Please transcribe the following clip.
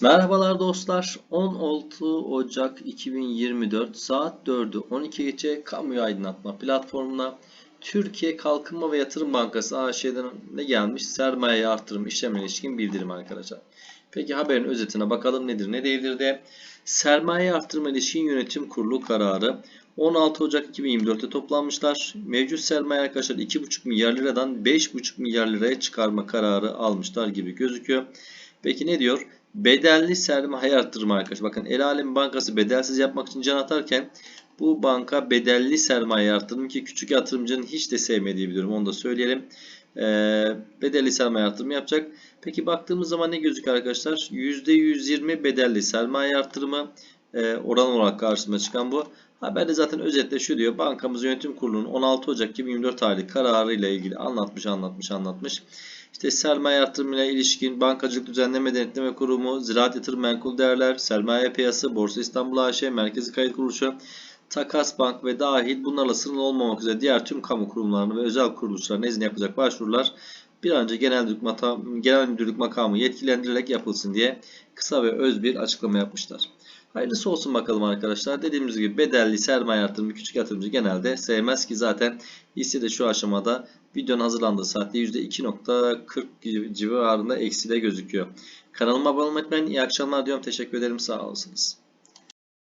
Merhabalar dostlar. 16 Ocak 2024 saat 4'ü 12 geçe kamuya aydınlatma platformuna Türkiye Kalkınma ve Yatırım Bankası AŞ'den gelmiş? Sermaye artırım işlemine ilişkin bildirim arkadaşlar. Peki haberin özetine bakalım nedir ne değildir de. Sermaye artırma ilişkin yönetim kurulu kararı 16 Ocak 2024'te toplanmışlar. Mevcut sermaye arkadaşlar 2,5 milyar liradan 5,5 milyar liraya çıkarma kararı almışlar gibi gözüküyor. Peki ne diyor? Bedelli sermaye arttırma arkadaşlar. Bakın El Alem Bankası bedelsiz yapmak için can atarken bu banka bedelli sermaye arttırımı ki küçük yatırımcının hiç de sevmediği bir durum. Onu da söyleyelim. Ee, bedelli sermaye arttırımı yapacak. Peki baktığımız zaman ne gözüküyor arkadaşlar? %120 bedelli sermaye arttırımı e, oran olarak karşımıza çıkan bu. Haberde zaten özetle şu diyor. Bankamız yönetim kurulunun 16 Ocak 2024 tarihli kararı ile ilgili anlatmış anlatmış anlatmış. İşte sermaye artırımına ilişkin Bankacılık Düzenleme Denetleme Kurumu, Ziraat Yatırım Menkul Değerler, Sermaye Piyasası, Borsa İstanbul AŞ, Merkezi Kayıt Kuruluşu, Takas Bank ve dahil bunlarla sınırlı olmamak üzere diğer tüm kamu kurumlarını ve özel kuruluşların nezdine yapacak başvurular bir an önce genel müdürlük, makamı, genel müdürlük makamı yetkilendirilerek yapılsın diye kısa ve öz bir açıklama yapmışlar. Hayırlısı olsun bakalım arkadaşlar. Dediğimiz gibi bedelli sermaye artırımı küçük yatırımcı genelde sevmez ki zaten hisse de şu aşamada videonun hazırlandığı saatte %2.40 civarında eksi de gözüküyor. Kanalıma abone olmayı unutmayın. İyi akşamlar diyorum. Teşekkür ederim. Sağ olasınız.